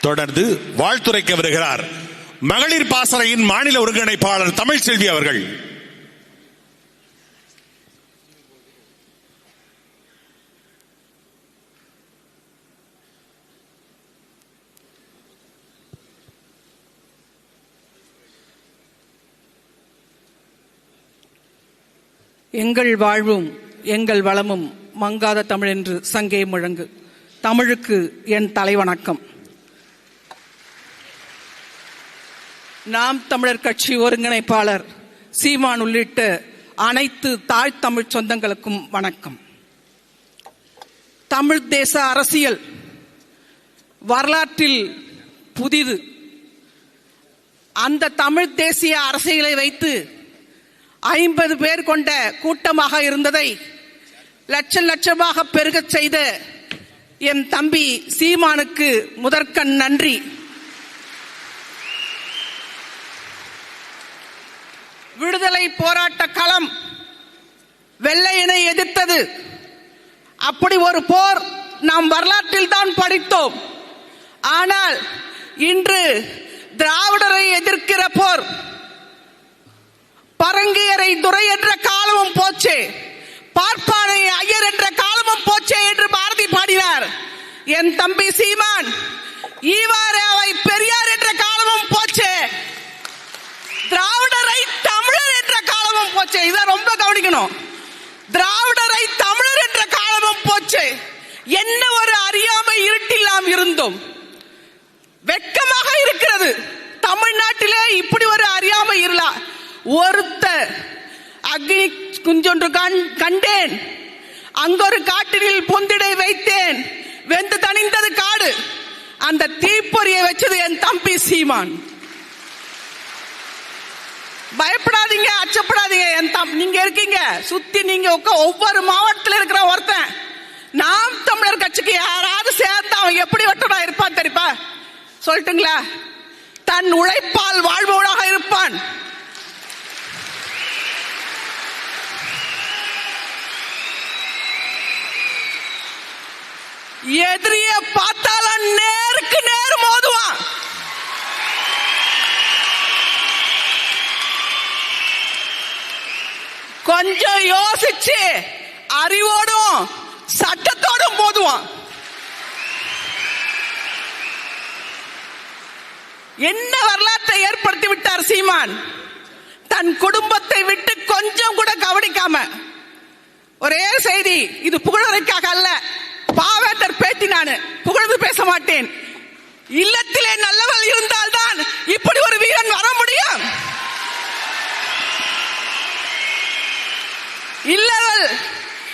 தொடர்ந்து வாழ்த்துரைக்க வருகிறார். மகளிர் பாசறையின் மாநில ஒருங்கிணைப்பாளர் தமிழ்செல்வி அவர்கள். எங்கள் வாழ்வும் எங்கள் வளமும் மங்காத தமிழ் என்று சங்கே முழங்கு. தமிழுக்கு என் தலைவணக்கம். நாம் தமிழர் கட்சி ஒருங்கிணைப்பாளர் சீமான் உள்ளிட்ட அனைத்து தாய் தமிழ் சொந்தங்களுக்கும் வணக்கம். தமிழ் தேச அரசியல் வரலாற்றில் புதிது. அந்த தமிழ் தேசிய அரசியலை வைத்து ஐம்பது பேர் கொண்ட கூட்டமாக இருந்ததை லட்சம் லட்சமாக பெருகச் செய்த என் தம்பி சீமானுக்கு முதற்கண் நன்றி. விடுதலை போராட்ட களம் வெள்ளையனை எதிர்த்தது. அப்படி ஒரு போர் நாம் வரலாற்றில் தான் படித்தோம். ஆனால் இன்று திராவிடரை எதிர்க்கிற போர் பரங்கியரை துறை என்ற காலமும் போச்சே பார்ப்பானை ஐயர் என்ற காலமும் போச்சே என்று பாரதி பாடினார். என் தம்பி சீமான் ஈவாராவை பெரியார் என்ற காலமும் போச்சு திராவிடரை தமிழர் என்ற காலமும் போச்சு. இதை ரொம்ப கவனிக்கணும். திராவிடரை தமிழர் என்ற காலமும் போச்சு. என்ன ஒரு அறியாமை இருட்டில் நாம் இருந்தோம். வெட்கமாக இருக்கிறது. தமிழ்நாட்டிலே இப்படி ஒரு அறியாமை இருலா ஒருத்த அக்னி குஞ்சொன்று கண்- கண்டேன். அங்கொரு காட்டினில் பொந்திடை வைத்தேன். வெந்து தணிந்தது காடு. அந்த தீப்பொறியை வச்சது என் தம்பி சீமான். பயப்படாதீங்க அச்சப்படாதீங்க. என் தம் நீங்க இருக்கீங்க. சுத்தி நீங்க ஒவ்வொரு மாவட்டத்தில் இருக்கிற ஒருத்தன். நாம் தமிழர் கட்சிக்கு யாராவது சேர்ந்து அவன் எப்படி வட்டனா இருப்பான் தெரிப்பா சொல்லட்டுங்களா? தன் உழைப்பால் வாழ்பவனாக இருப்பான். எதிரிய பார்த்தாலும் நேருக்கு நேர் மோதுவான். கொஞ்சம் யோசிச்சு அறிவோடும் சட்டத்தோடும் போதுவான் என்ன வரலாற்றை ஏற்படுத்தி விட்டார் சீமான்? தன் குடும்பத்தை விட்டு கொஞ்சம் கூட கவனிக்காம. ஒரே செய்தி இது புகழறைக்காக அல்ல. பாவேந்தர் பேட்டி நானு புகழ்ந்து பேச மாட்டேன். இல்லத்திலே நல்லவள் இருந்தால்தான் இப்படி ஒரு வீரன் வர முடியும்? இல்லவள்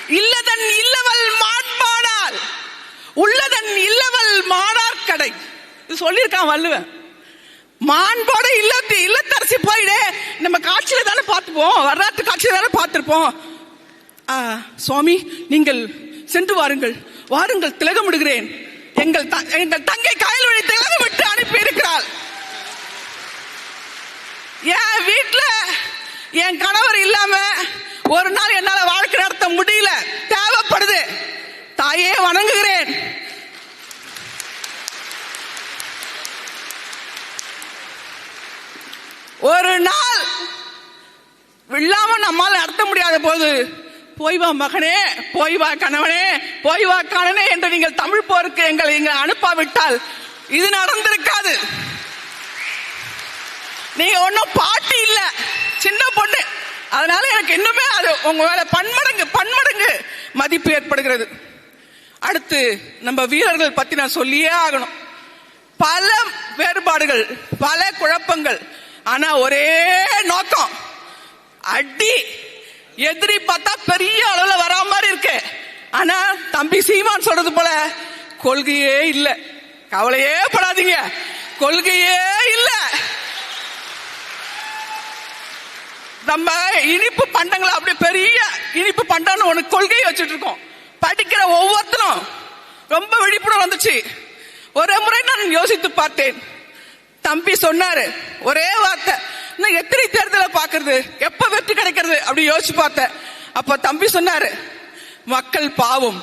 இல்லதன் இல்லவள் மாட்பாடால் உள்ளதன் இல்லவள் மாடார்கடை. இது சொல்லியிருக்கான் வள்ளுவன். மாண்போட இல்லத்து இல்லத்தரசி போயிடு. நம்ம காட்சியில தானே பார்த்துப்போம். வரலாற்று காட்சியில தானே பார்த்துருப்போம். ஆ, சுவாமி நீங்கள் சென்று வாருங்கள். வாருங்கள் திலகமிடுகிறேன். எங்கள் த- எங்கள் தங்கை காயல் வழி திலகம் விட்டு அனுப்பி இருக்கிறாள் என் வீட்டில் என் கணவர் இல்லாம ஒரு நாள் என்னால வாழ்க்கை நடத்த முடியல. தேவைப்படுது. தாயே வணங்குகிறேன். ஒரு நாள் இல்லாம நம்மால் நடத்த முடியாத போது போய் வா மகனே போய் வா கணவனே போய் வா கணவனே என்று நீங்கள் தமிழ் போருக்கு எங்களை எங்களை அனுப்பாவிட்டால் இது நடந்திருக்காது. நீங்க ஒன்னும் பாட்டி இல்ல சின்ன பொண்ணு. அதனால எனக்கு இன்னுமே அது உங்க மேல பன்மடங்கு பன்மடங்கு மதிப்பு ஏற்படுகிறது. அடுத்து நம்ம வீரர்கள் பத்தி நான் சொல்லியே ஆகணும். பல வேறுபாடுகள் பல குழப்பங்கள் ஆனா ஒரே நோக்கம். அடி எதிரி பார்த்தா பெரிய அளவுல வரா மாதிரி இருக்கு. ஆனா தம்பி சீமான் சொல்றது போல கொள்கையே இல்லை. கவலையே படாதீங்க. கொள்கையே இல்ல நம்ம இனிப்பு பண்டங்களை அப்படி பெரிய இனிப்பு பண்டம்னு ஒன்று கொள்கையை வச்சுட்டு இருக்கோம். படிக்கிற ஒவ்வொருத்தரும் ரொம்ப விழிப்புணர்வு வந்துச்சு. ஒரே முறை நான் யோசித்து பார்த்தேன். தம்பி சொன்னாரு ஒரே வார்த்தை நான் எத்தனை தேர்தலை பாக்குறது எப்ப வெற்றி கிடைக்கிறது? அப்படி யோசிச்சு பார்த்தேன். அப்ப தம்பி சொன்னாரு மக்கள் பாவம்.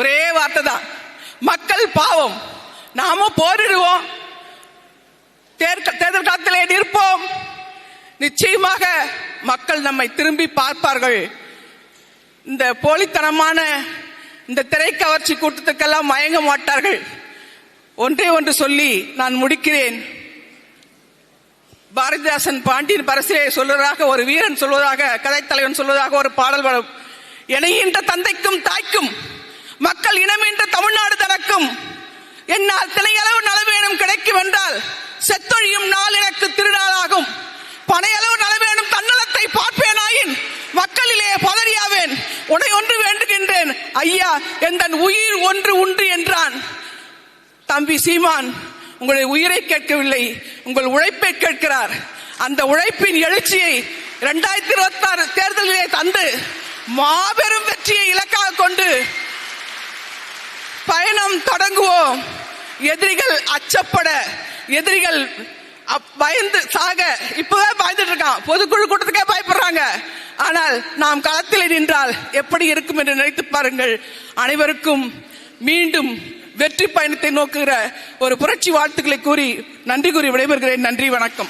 ஒரே வார்த்தை தான். மக்கள் பாவம். நாமும் போரிடுவோம். தேர்தல் காலத்தில் நிற்போம். நிச்சயமாக மக்கள் நம்மை திரும்பி பார்ப்பார்கள். இந்த போலித்தனமான இந்த திரைக்கவர்ச்சி கூட்டத்துக்கெல்லாம் மயங்க மாட்டார்கள். ஒன்றே ஒன்று சொல்லி நான் முடிக்கிறேன். பாரதிதாசன் பாண்டியன் பரசிலே சொல்வதாக ஒரு வீரன் சொல்வதாக கதைத்தலைவன் சொல்வதாக ஒரு பாடல் வரும் இணைகின்ற தந்தைக்கும் தாய்க்கும் மக்கள் இனமென்ற தமிழ்நாடு தனக்கும் என்னால் திணையளவு நலவேனும் கிடைக்கும் என்றால் செத்தொழியும் நாள் எனக்கு திருநாள் ஐயா எந்தன் உயிர் ஒன்று உண்டு என்றான். தம்பி சீமான் உங்களுடைய உயிரை கேட்கவில்லை உங்கள் உழைப்பை கேட்கிறார். அந்த உழைப்பின் எழுச்சியை இரண்டாயிரத்தி இருபத்தி ஆறு தேர்தலிலே தந்து மாபெரும் வெற்றியை இலக்காக கொண்டு பயணம் தொடங்குவோம். எதிரிகள் அச்சப்பட எதிரிகள் அப்- பயந்து சாக இப்பவே பயந்துட்டு இருக்கான். பொதுக்குழு கூட்டத்துக்கே பயப்படுறாங்க. ஆனால் நாம் களத்தில் நின்றால் எப்படி இருக்கும் என்று நினைத்து பாருங்கள். அனைவருக்கும் மீண்டும் வெற்றி பயணத்தை நோக்குகிற ஒரு புரட்சி வாழ்த்துக்களை கூறி நன்றி கூறி விடைபெறுகிறேன். நன்றி வணக்கம்.